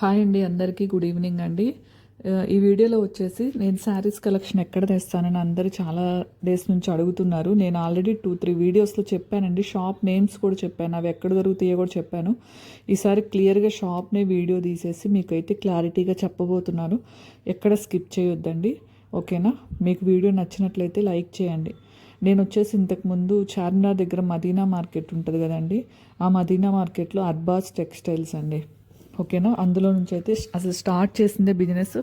Hi అండి అందరికీ good evening అండి. ఈ వీడియోలో వచ్చేసి నేను శారీస్ కలెక్షన్ ఎక్కడ తెస్తానని అందరూ చాలా డేస్ నుంచి అడుగుతున్నారు. నేను ఆల్రెడీ టూ త్రీ వీడియోస్లో చెప్పానండి. షాప్ నేమ్స్ కూడా చెప్పాను. అవి ఎక్కడ దొరుకుతాయో కూడా చెప్పాను. ఈసారి క్లియర్గా షాప్నే వీడియో తీసేసి మీకైతే క్లారిటీగా చెప్పబోతున్నాను. ఎక్కడ స్కిప్ చేయొద్దండి. ఓకేనా? మీకు వీడియో నచ్చినట్లయితే లైక్ చేయండి. నేను వచ్చేసి ఇంతకుముందు చార్మినార్ దగ్గర మదీనా మార్కెట్ ఉంటుంది కదండి. ఆ మదీనా మార్కెట్లో అర్బాస్ టెక్స్టైల్స్ అండి. ఓకేనా? అందులో నుంచి అయితే అసలు స్టార్ట్ చేసిందే బిజినెస్.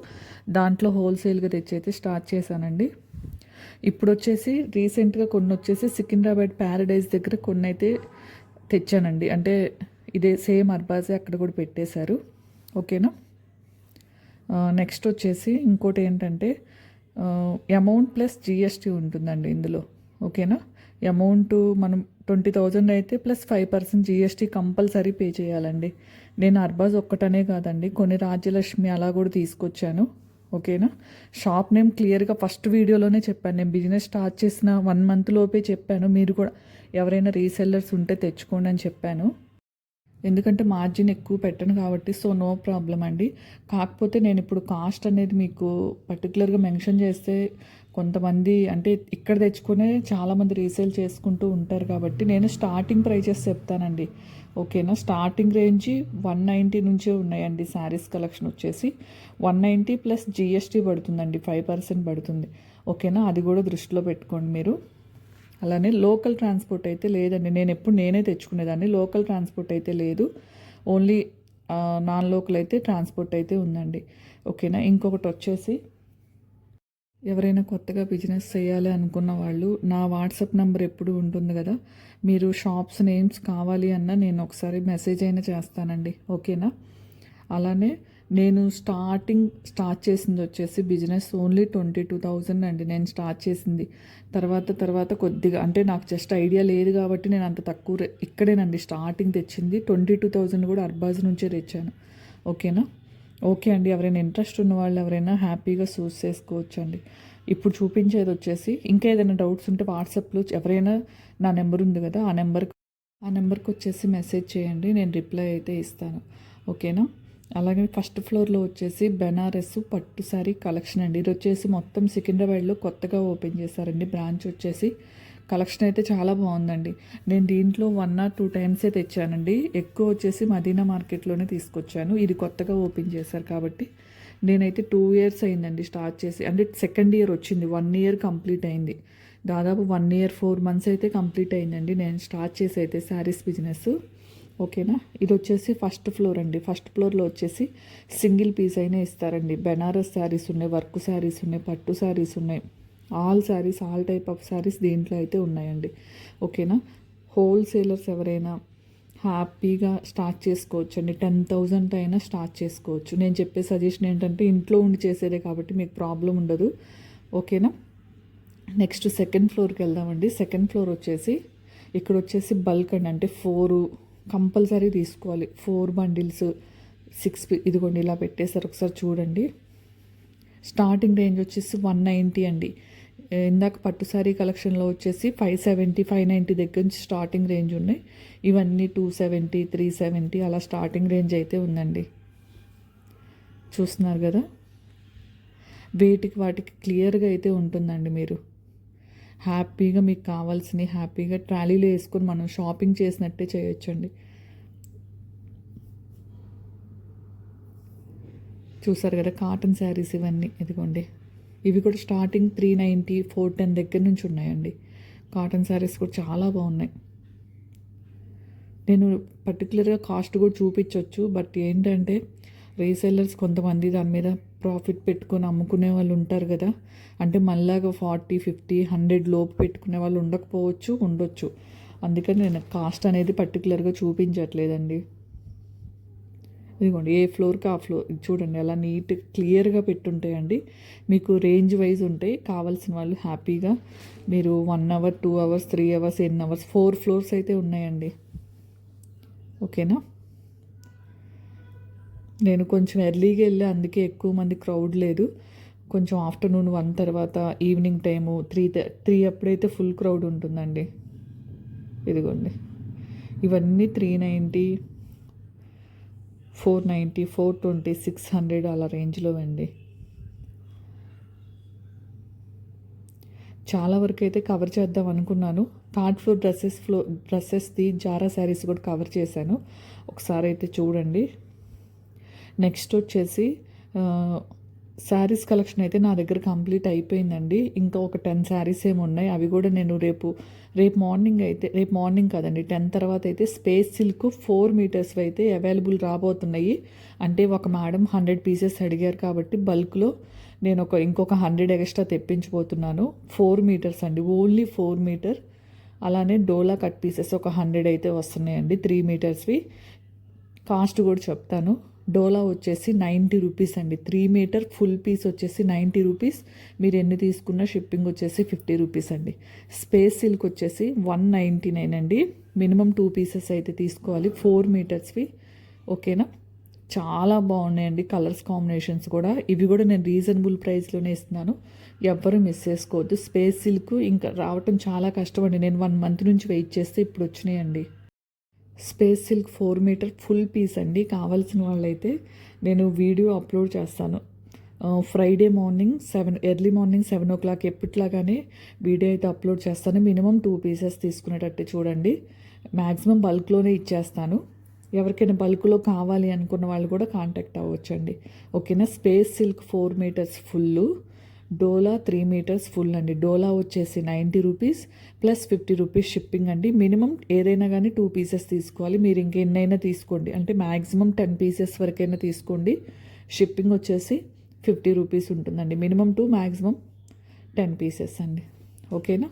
దాంట్లో హోల్సేల్గా తెచ్చి అయితే స్టార్ట్ చేశానండి. ఇప్పుడు వచ్చేసి రీసెంట్గా కొన్ని వచ్చేసి సికింద్రాబాద్ ప్యారడైజ్ దగ్గర కొన్ని అయితే తెచ్చానండి. అంటే ఇదే సేమ్ అర్బాజే అక్కడ కూడా పెట్టేశారు. ఓకేనా? నెక్స్ట్ వచ్చేసి ఇంకోటి ఏంటంటే అమౌంట్ ప్లస్ జిఎస్టీ ఉంటుందండి ఇందులో. ఓకేనా? అమౌంట్ మనం ట్వంటీ థౌజండ్ అయితే plus five percent GST compulsory pay చేయాలండి. నేను అర్బాజ్ ఒక్కటనే కాదండి కొన్ని రాజ్యలక్ష్మి అలా కూడా తీసుకొచ్చాను. ఓకేనా? షాప్ నేమ్ క్లియర్గా ఫస్ట్ వీడియోలోనే చెప్పాను. నేను బిజినెస్ స్టార్ట్ చేసిన వన్ మంత్ లోపే చెప్పాను. మీరు కూడా ఎవరైనా రీసెల్లర్స్ ఉంటే తెచ్చుకోండి అని చెప్పాను. ఎందుకంటే మార్జిన్ ఎక్కువ పెట్టను కాబట్టి సో నో ప్రాబ్లం అండి. కాకపోతే నేను ఇప్పుడు కాస్ట్ అనేది మీకు పర్టికులర్గా మెన్షన్ చేస్తే కొంతమంది అంటే ఇక్కడ తెచ్చుకునే చాలామంది రీసేల్ చేసుకుంటూ ఉంటారు కాబట్టి నేను స్టార్టింగ్ ప్రైజెస్ చెప్తానండి. ఓకేనా స్టార్టింగ్ రేంజ్ వన్ నైంటీ నుంచే ఉన్నాయండి శారీస్ కలెక్షన్ వచ్చేసి. వన్ నైంటీ ప్లస్ జిఎస్టీ పడుతుందండి ఫైవ్ పర్సెంట్ పడుతుంది. ఓకేనా అది కూడా దృష్టిలో పెట్టుకోండి మీరు. అలానే లోకల్ ట్రాన్స్పోర్ట్ అయితే లేదండి. నేను ఎప్పుడు నేనే తెచ్చుకునేదాన్ని. లోకల్ ట్రాన్స్పోర్ట్ అయితే లేదు. ఓన్లీ నాన్ లోకల్ అయితే ట్రాన్స్పోర్ట్ అయితే ఉందండి. ఓకేనా ఇంకొకటి వచ్చేసి ఎవరైనా కొత్తగా బిజినెస్ చేయాలి అనుకున్న వాళ్ళు నా వాట్సాప్ నెంబర్ ఎప్పుడు ఉంటుంది కదా? మీరు షాప్స్ నేమ్స్ కావాలి అన్న నేను ఒకసారి మెసేజ్ అయినా చేస్తానండి. ఓకేనా? అలానే నేను స్టార్టింగ్ స్టార్ట్ చేసింది వచ్చేసి business only twenty two thousand అండి. నేను స్టార్ట్ చేసింది. తర్వాత తర్వాత కొద్దిగా అంటే నాకు జస్ట్ ఐడియా లేదు కాబట్టి నేను అంత తక్కువ ఇక్కడేనండి. స్టార్టింగ్ తెచ్చింది ట్వంటీ టూ థౌజండ్ కూడా అర్బాజ్ నుంచే తెచ్చాను. ఓకేనా? ఓకే అండి. ఎవరైనా ఇంట్రెస్ట్ ఉన్న వాళ్ళు ఎవరైనా హ్యాపీగా చూస్ చేసుకోవచ్చు అండి ఇప్పుడు చూపించేది వచ్చేసి ఇంకా ఏదైనా డౌట్స్ ఉంటే వాట్సాప్లో ఎవరైనా నా నెంబర్ ఉంది కదా ఆ నెంబర్కి ఆ నెంబర్కి వచ్చేసి మెసేజ్ చేయండి. నేను రిప్లై అయితే ఇస్తాను. ఓకేనా? అలాగే ఫస్ట్ ఫ్లోర్లో వచ్చేసి బెనారస్ పట్టు శారీ కలెక్షన్ అండి. ఇది వచ్చేసి మొత్తం సికింద్రాబాద్లో కొత్తగా ఓపెన్ చేశారండి. బ్రాంచ్ వచ్చేసి కలెక్షన్ అయితే చాలా బాగుందండి. నేను దీంట్లో వన్ ఆర్ టూ టైమ్సే తెచ్చానండి. ఎక్కువ వచ్చేసి మదీనా మార్కెట్లోనే తీసుకొచ్చాను. ఇది కొత్తగా ఓపెన్ చేశారు కాబట్టి నేనైతే టూ ఇయర్స్ అయిందండి స్టార్ట్ చేసి. అంటే సెకండ్ ఇయర్ వచ్చింది. వన్ ఇయర్ కంప్లీట్ అయింది. దాదాపు వన్ ఇయర్ ఫోర్ మంత్స్ అయితే కంప్లీట్ అయిందండి. నేను స్టార్ట్ చేసి అయితే శారీస్ బిజినెస్ ఓకేనా? ఇది వచ్చేసి ఫస్ట్ ఫ్లోర్ అండి. ఫస్ట్ ఫ్లోర్లో వచ్చేసి సింగిల్ పీస్ అయినా ఇస్తారండి. బెనారస్ శారీస్ ఉన్నాయి వర్క్ శారీస్ ఉన్నాయి పట్టు శారీస్ ఉన్నాయి. All saris all type of saris దీంట్లో అయితే ఉన్నాయండి. ఓకేనా? హోల్సేలర్స్ ఎవరైనా హ్యాపీగా స్టార్ట్ చేసుకోవచ్చు అండి టెన్ థౌజండ్ అయినా స్టార్ట్ చేసుకోవచ్చు. నేను చెప్పే సజెషన్ ఏంటంటే ఇంట్లో ఉండి చేసేదే కాబట్టి మీకు ప్రాబ్లం ఉండదు. ఓకేనా? నెక్స్ట్ సెకండ్ ఫ్లోర్కి వెళ్దామండి. సెకండ్ ఫ్లోర్ వచ్చేసి ఇక్కడ వచ్చేసి బల్క్ అండి. అంటే ఫోర్ కంపల్సరీ తీసుకోవాలి. ఫోర్ బండిల్స్ సిక్స్ ఇదిగోండి ఇలా పెట్టేశారు. ఒకసారి చూడండి. స్టార్టింగ్ రేంజ్ వచ్చేసి వన్ నైంటీ అండి. ఇందాక పట్టు శారీ కలెక్షన్లో వచ్చేసి ఫైవ్ సెవెంటీ ఫైవ్ నైంటీ దగ్గర నుంచి స్టార్టింగ్ రేంజ్ ఉన్నాయి. ఇవన్నీ టూ సెవెంటీ త్రీ సెవెంటీ అలా స్టార్టింగ్ రేంజ్ అయితే ఉందండి. చూస్తున్నారు కదా? వేటికి వాటికి క్లియర్గా అయితే ఉంటుందండి మీరు. హ్యాపీగా మీకు కావాల్సినవి హ్యాపీగా ట్రాలీలో వేసుకొని మనం షాపింగ్ చేసినట్టే చేయొచ్చండి. చూసారు కదా? కాటన్ శారీస్ ఇవన్నీ. ఇదిగోండి. ఇవి కూడా starting three ninety four ten దగ్గర నుంచి ఉన్నాయండి. కాటన్ శారీస్ కూడా చాలా బాగున్నాయి. నేను పర్టికులర్గా కాస్ట్ కూడా చూపించవచ్చు బట్ ఏంటంటే రీసెల్లర్స్ కొంతమంది దాని మీద ప్రాఫిట్ పెట్టుకొని అమ్ముకునే వాళ్ళు ఉంటారు కదా. అంటే మళ్ళాగా ఫార్టీ ఫిఫ్టీ హండ్రెడ్ లోపు పెట్టుకునే వాళ్ళు ఉండకపోవచ్చు ఉండొచ్చు. అందుకని నేను కాస్ట్ అనేది పర్టికులర్గా చూపించట్లేదండి. ఇదిగోండి ఏ ఫ్లోర్కి ఆ ఫ్లోర్ చూడండి అలా నీట్ క్లియర్గా పెట్టుంటాయండి. మీకు రేంజ్ వైజ్ ఉంటాయి కావాల్సిన వాళ్ళు హ్యాపీగా మీరు one hour two hours three hours N hours four floors అయితే ఉన్నాయండి. ఓకేనా? నేను కొంచెం ఎర్లీగా వెళ్ళి అందుకే ఎక్కువ మంది క్రౌడ్ లేదు. కొంచెం ఆఫ్టర్నూన్ వన్ తర్వాత ఈవినింగ్ టైము త్రీ త్రీ అప్పుడైతే ఫుల్ క్రౌడ్ ఉంటుందండి. ఇదిగోండి. ఇవన్నీ three ninety four ninety four twenty six hundred అలా రేంజ్లో అండి. చాలా వరకు అయితే కవర్ చేద్దాం అనుకున్నాను. థర్డ్ ఫ్లోర్ డ్రెస్సెస్ ఫ్లో డ్రెస్సెస్ది జారా శారీస్ కూడా కవర్ చేశాను. ఒకసారి అయితే చూడండి. నెక్స్ట్ వచ్చేసి శారీస్ కలెక్షన్ అయితే నా దగ్గర కంప్లీట్ అయిపోయిందండి. ఇంకా ఒక టెన్ శారీస్ ఏమి ఉన్నాయి. అవి కూడా నేను రేపు రేపు మార్నింగ్ అయితే రేపు మార్నింగ్ కదండి టెన్ తర్వాత అయితే స్పేస్ సిల్క్ ఫోర్ మీటర్స్ అయితే అవైలబుల్ రాబోతున్నాయి. అంటే ఒక మేడం హండ్రెడ్ పీసెస్ అడిగారు కాబట్టి బల్క్లో నేను ఒక ఇంకొక హండ్రెడ్ ఎక్స్ట్రా తెప్పించబోతున్నాను. ఫోర్ మీటర్స్ అండి ఓన్లీ ఫోర్ మీటర్. అలానే డోలా కట్ పీసెస్ ఒక హండ్రెడ్ అయితే వస్తున్నాయండి త్రీ మీటర్స్వి. కాస్ట్ కూడా చెప్తాను. డోలా వచ్చేసి నైంటీ రూపీస్ అండి. త్రీ మీటర్ ఫుల్ పీస్ వచ్చేసి నైంటీ రూపీస్. మీరు ఎన్ని తీసుకున్న షిప్పింగ్ వచ్చేసి ఫిఫ్టీ రూపీస్ అండి. స్పేస్ సిల్క్ వచ్చేసి వన్ నైంటీ నైన్ అండి. మినిమం టూ పీసెస్ అయితే తీసుకోవాలి. ఫోర్ మీటర్స్వి. ఓకేనా? చాలా బాగున్నాయండి కలర్స్ కాంబినేషన్స్ కూడా. ఇవి కూడా నేను రీజనబుల్ ప్రైస్లోనే ఇస్తున్నాను. ఎవ్వరూ మిస్ చేసుకోవద్దు. స్పేస్ సిల్క్ ఇంకా రావటం చాలా కష్టం అండి నేను వన్ మంత్ నుంచి వెయిట్ చేస్తే ఇప్పుడు వచ్చినాయండి. Space silk four meter full piece అండి. కావాల్సిన వాళ్ళైతే నేను వీడియో అప్లోడ్ చేస్తాను. Friday morning seven early morning seven o'clock ఎప్పట్లాగానే video అయితే అప్లోడ్ చేస్తాను. మినిమం టూ పీసెస్ తీసుకునేటట్టు చూడండి. మ్యాక్సిమం బల్క్లోనే ఇచ్చేస్తాను. ఎవరికైనా బల్క్లో కావాలి అనుకున్న వాళ్ళు కూడా కాంటాక్ట్ అవ్వచ్చండి. ఓకేనా? Space silk four meters full Dola three meters full అండి. డోలా వచ్చేసి ninety rupees plus fifty rupees shipping అండి. మినిమం ఏదైనా కానీ టూ పీసెస్ తీసుకోవాలి. మీరు ఇంకెన్నైనా తీసుకోండి. అంటే మ్యాక్సిమం టెన్ పీసెస్ వరకైనా తీసుకోండి. షిప్పింగ్ వచ్చేసి ఫిఫ్టీ రూపీస్ ఉంటుందండి. Minimum to maximum ten pieces అండి. ఓకేనా?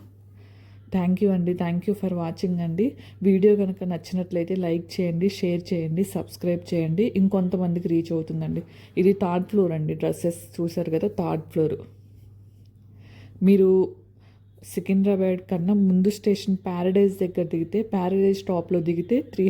థ్యాంక్ యూ అండి. థ్యాంక్ యూ ఫర్ వాచింగ్ అండి. వీడియో కనుక నచ్చినట్లయితే లైక్ చేయండి షేర్ చేయండి సబ్స్క్రైబ్ చేయండి. ఇంకొంతమందికి రీచ్ అవుతుందండి. ఇది థర్డ్ ఫ్లోర్ అండి. డ్రెస్సెస్ చూసారు కదా థర్డ్ ఫ్లోర్. మీరు సికింద్రాబాద్ కన్నా ముందు స్టేషన్ ప్యారడైజ్ దగ్గర దిగితే ప్యారడైజ్ స్టాప్లో దిగితే త్రీ